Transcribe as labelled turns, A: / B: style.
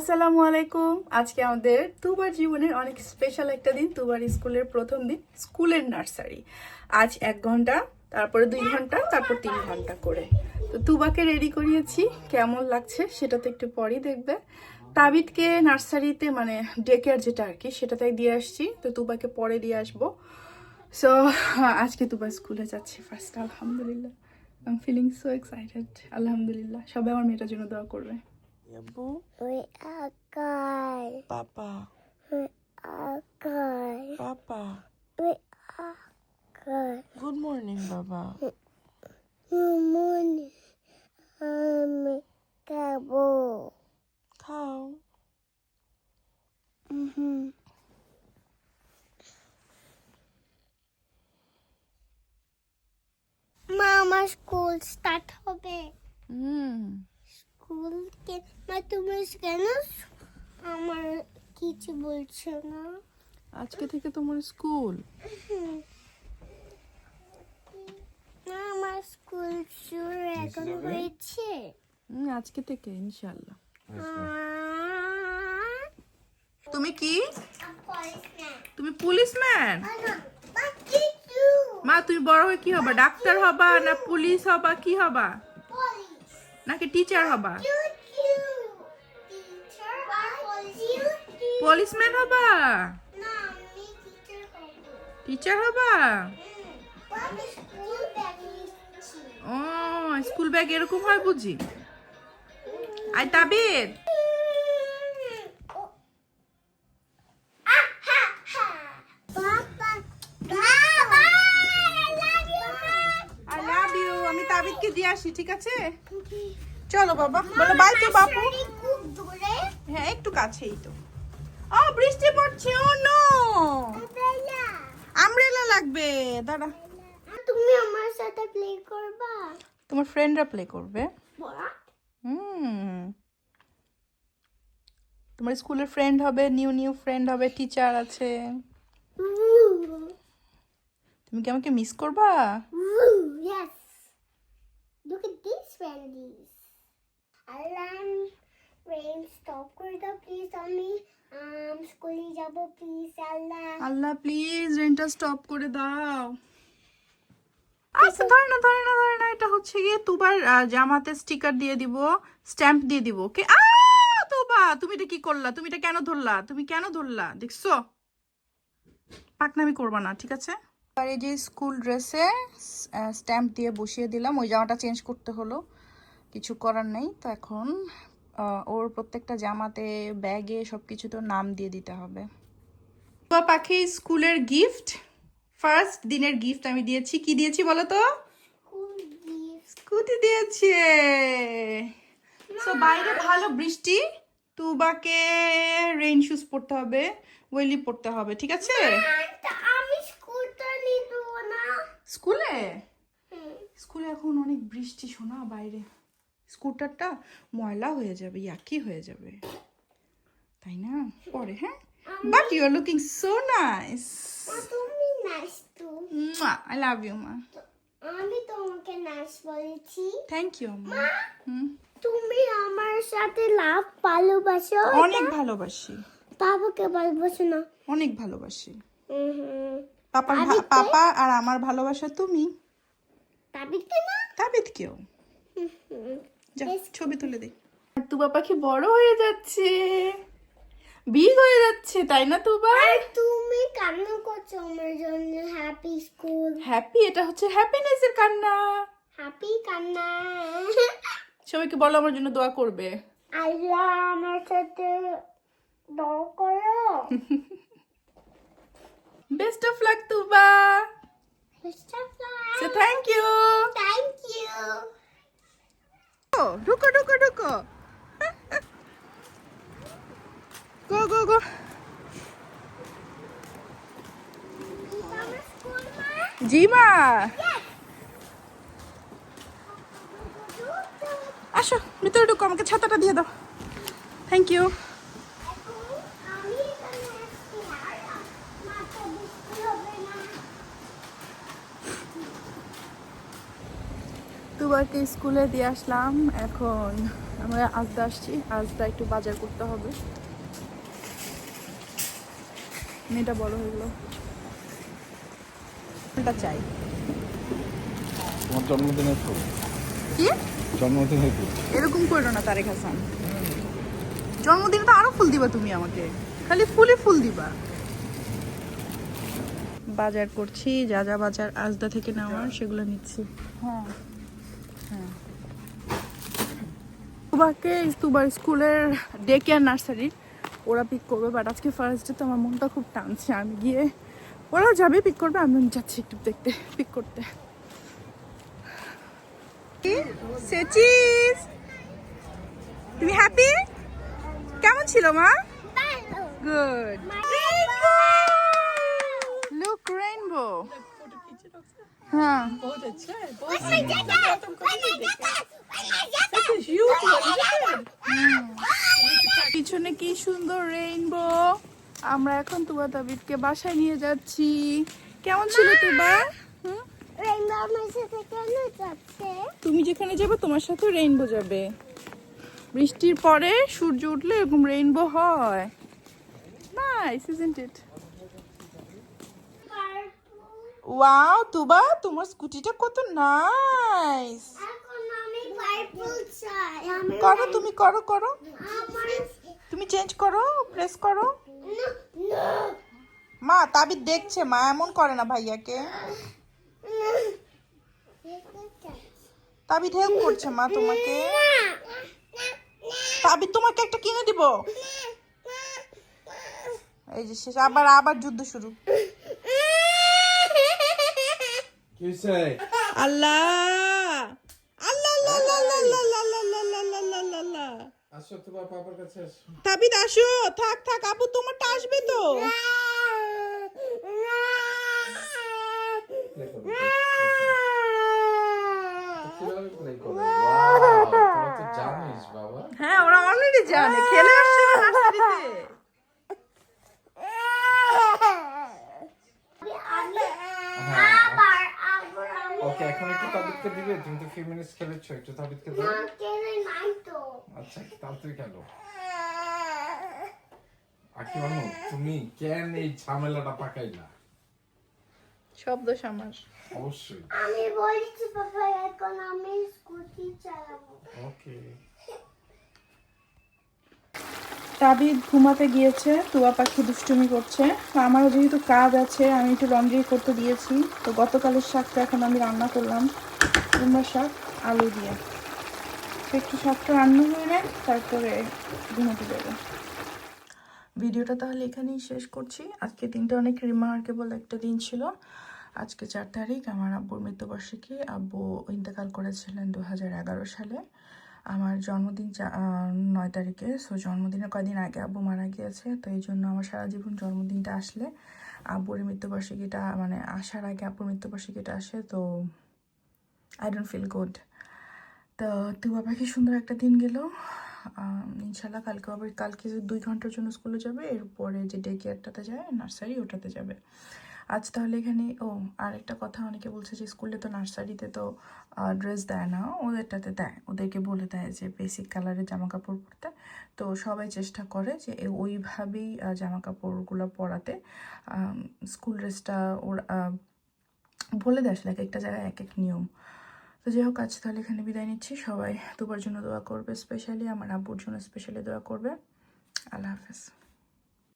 A: আসসালামু আলাইকুম। আজকে আমাদের তুবার জীবনের অনেক স্পেশাল একটা দিন তুবার স্কুলের প্রথম দিন, স্কুলের নার্সারি। আজ এক ঘণ্টা, তারপরে দুই ঘণ্টা, তারপর তিন ঘণ্টা করে। তো তুবাকে রেডি করিয়েছি, কেমন লাগছে সেটা তো একটু পরেই দেখবে। তাবিদকে নার্সারিতে মানে ডে কেয়ার যেটা আর কি সেটাতে দিয়ে আসছি। তো তুবাকে পরে দিয়ে আসব। সো আজকে তুবা স্কুলে যাচ্ছি ফার্স্ট আলহামদুলিল্লাহ। I am feeling so excited আলহামদুলিল্লাহ। সবাই আমার মেয়েটার জন্য দোয়া করবে।
B: Yabu,
C: ওই আকার
B: Papa,
C: ওই আকার
B: Papa.
C: ওই আকার
B: Good morning, Baba.
C: মনে আমি খাবো
B: Cow.
C: হুম মা আমার স্কুল স্টার্ট হবে
B: Mm.
C: স্কুল মা তুমি কেন আমার কিছু বলছো না?
B: আজকে থেকে তোমার স্কুল।
C: না, আমার স্কুল শুরু এখন হয়েছে।
B: আজকে থেকে ইনশাল্লাহ তুমি কি? তুমি পুলিশম্যান
C: Oh,
B: মা তুমি বড় হয়ে কি হবা? ডাক্তার হবা না পুলিশ হবা? কি হবা. নাকি টিচার হবা পুলিশম্যান হবা। টিচার হবা। ও স্কুল ব্যাগ এরকম হয় বুঝি আই তাবিদ
C: ও। আহ, হা, হা। বাবা, বাবা, I love you, Ma.
B: I love তাবিদকে দিয়ে আসি ঠিক আছে? চলো বাবা। বলো বাই তো বাপু। হ্যাঁ একটু কাছেই তো। ও বৃষ্টি পড়ছে ও নো। আমব্রেলা। লাগবে দাঁড়া।
C: তুমি আমার সাথে প্লে করবা?
B: তোমার ফ্রেন্ডরা প্লে করবে। হুম। তোমার স্কুলের ফ্রেন্ড হবে নিউ নিউ ফ্রেন্ড হবে টিচার আছে। তুমি কি আমাকে মিস করবা?
C: Look at these candies alarm rain stop করে দাও প্লিজ আমি um স্কুলে যাব প্লিজ আল্লাহ
B: আল্লাহ প্লিজ রেন্টটা স্টপ করে দাও। আচ্ছা ধরে না ধরে না ধরে না এটা হচ্ছে গিয়ে তুবার জামাতে স্টিকার দিয়ে দিব স্ট্যাম্প দিয়ে দিব ওকে আ তোবা তুমি এটা কি করলা? তুমি এটা কেন ধরলা? তুমি কেন ধরলা? দেখছ? পাকনামি করবা না ঠিক আছে? আর এই যে স্কুল ড্রেসে স্ট্যাম্প দিয়ে বসিয়ে দিলাম ওই জামাটা চেঞ্জ করতে হলো কিছু করার নেই তো এখন ওর প্রত্যেকটা জামাতে ব্যাগে সব কিছু তো নাম দিয়ে দিতে হবে তুবা পাখি স্কুলের গিফট ফার্স্ট দিনের গিফট আমি দিয়েছি কি দিয়েছি বলো তো স্কুটি দিয়েছে সো বাইরে ভালো বৃষ্টি তুবাকে রেইন শুজ পরতে হবে ওয়েলি পরতে হবে ঠিক আছে
C: আমি স্কুলটা নিব না
B: স্কুলে স্কুলে এখন অনেক বৃষ্টি শোনা বাইরে। স্কুটারটা ময়লা হয়ে যাবে ইয়াকি হয়ে যাবে। তাই না? পরে হ্যাঁ? But you are looking so
C: nice তুমি নাইস তো।
B: আই লাভ ইউ মা
C: আমি তোমাকে নাইস বলেছি।
B: থ্যাংক ইউ মা
C: তুমি আমার সাথে লাভ ভালোবাসো
B: অনেক ভালোবাসি।
C: বাবাকে ভালোবাসো না
B: অনেক ভালোবাসি।
C: হুম।
B: পাপার পাপা আর আমার ভালোবাসা তুমি। তাবিদ কেউ। ছবি তুলে দিই
A: তুবা পাখি বড় হয়ে যাচ্ছে। বিগ হয়ে যাচ্ছে তাই না তুবা?
C: আর তুমি কান্না করছ আমার জন্য হ্যাপি স্কুল
A: হ্যাপি এটা হচ্ছে হ্যাপিনেসের কান্না।
C: হ্যাপি কান্না।
A: সবাইকে বলো আমার জন্য দোয়া করবে।
C: আল্লাহ আমার সাথে দর করো।
A: Best of luck Tuba so thank you
C: thank you
B: ঢুকো ঢুকো ঢুকো। গো গো গো।
C: আমার
B: জি মা আসো ভিতরে ঢুকো আমাকে ছাতাটা দিয়ে দাও। থ্যাংক ইউ
C: আমি এখানে আসছি আর মাথা বৃষ্টি হবে না
A: তুবাকে স্কুলে দিয়ে আসলাম। এখন
B: আমরা আজদা আসছি। আজদা একটু বাজার করতে হবে। মেয়েটা বড় হয়ে গেলো। এটা চাই।
D: তোমার জন্মদিনের ফুল?
B: কি?
D: জন্মদিনের ফুল।
B: এরকম করো না তারেক হাসান। জন্মদিনে তো আরও ফুল দিবা তুমি আমাকে। খালি ফুলই ফুল দিবা। বাজার করছি যা যা বাজার আজদা থেকে নেওয়ার সেগুলো নিচ্ছি। হ্যাঁ। হ্যাঁ তুবাকে তুবার স্কুলের ডে কেয়ার নার্সারি ওরা পিক করবে বাট আজকে ফার্স্ট ডে তো আমার মনটা খুব টানছে। আমি গিয়ে ওরা যাবে পিক করবে আমি যাচ্ছি একটু দেখতে পিক করতে। তুমি হ্যাপি কেমন ছিল মা? গুড লুক রেইনবো হ্যাঁ। পিছনে কি সুন্দর রেইনবো আমরা এখন তুবা তাবিদকে বাসায় নিয়ে যাচ্ছি। কেমন ছিল তুবা? তুমি যেখানে যাবে তোমার সাথে রেইনবো যাবে। বৃষ্টির পরে সূর্য উঠলে এরকম রেইনবো হয়। Nice isn't it wow Tuba তোমার স্কুটিটা কত নাইস করো তুমি করো করো। তুমি চেঞ্জ করো প্রেস করো। মা তাবিদ দেখছে মা এমন করে না ভাইয়াকে। তাবিদ হেল্প করছে মা তোমাকে। তাবিদ তোমাকে একটা কিনে দিব। এই যে শেষ আবার আবার যুদ্ধ শুরু
D: কি হয়েছে
B: আল্লাহ আল্লাহ আল্লাহ আল্লাহ আল্লাহ আল্লাহ আল্লাহ আল্লাহ আল্লাহ
D: আসো তোমার পাপার কাছে আসো
B: তাবিদ আসো থাক থাক আপু তোমারটা আসবে তো
D: তো
B: হ্যাঁ ওরা অলরেডি জানে খেলে আসছে
D: তাদেরকে এখন একটু তাদেরকে দিবে তুমি তো ফিউ মিনিটস খেলেছো একটু তাদেরকে দাও। আচ্ছা তাহলে তুমি কেন আকিবানু তুমি কেন এই ঝামেলাটা পাকাইলা?
B: শব্দ সামার।
D: অবশ্যই।
C: আমি বলছি পাপা এখন আমি স্কুটি চালাবো।
D: ওকে।
B: তাবিদ ঘুমাতে গিয়েছে তুয়া পাখি দুষ্টুমি করছে। আমারও যেহেতু কাজ আছে, আমি একটু লন্ড্রি করতে দিয়েছি। তো গতকালের শাকটা এখন আমি রান্না করলাম। কুমড়া শাক, আলু দিয়ে। তো একটু শাকটা রান্না হয়ে নেয়, তারপরে ঘুমোতে যাবে। ভিডিওটা তাহলে এখানেই শেষ করছি। আজকে দিনটা অনেক রিমার্কেবল একটা দিন ছিল। আজকে চার তারিখ, আমার আব্বুর মৃত্যুবার্ষিকী। আব্বু ইন্তেকাল করেছিলেন দু সালে। আমার জন্মদিন নয় তারিখে। সো জন্মদিনের কয়দিন আগে আব্বু মারা গিয়েছে। তো এই জন্য আমার সারা জীবন জন্মদিনটা আসলে আব্বুর মৃত্যুবার্ষিকীটা মানে আসার আগে আব্বুর মৃত্যুবার্ষিকীটা আসে। তো আই ডোন্ট ফিল গুড তো তুবা পাখি সুন্দর একটা দিন গেল। ইনশাল্লাহ কালকে আবার, কালকে দুই ঘণ্টার জন্য স্কুলে যাবে, এরপরে যে ডে কেয়ারটাতে যায় নার্সারি ওটাতে যাবে। আজ তাহলে এখানে, ও আর একটা কথা অনেকে বলছে যে স্কুলে তো নার্সারিতে তো ড্রেস দেয় না, ওদেরটাতে দেয়। ওদেরকে বলে দেয় যে বেসিক কালারের জামা কাপড় পরতে। তো সবাই চেষ্টা করে যে ওইভাবেই জামা কাপড়গুলো পরাতে। স্কুল ড্রেসটা ওর বলে দেয় আসলে এক একটা জায়গায় এক এক নিয়ম। তো যাই হোক আজ তাহলে এখানে বিদায় নিচ্ছি। সবাই দুবার জন্য দোয়া করবে স্পেশালি আমার আব্বুর জন্য স্পেশালি দোয়া করবে। আল্লাহ হাফেজ।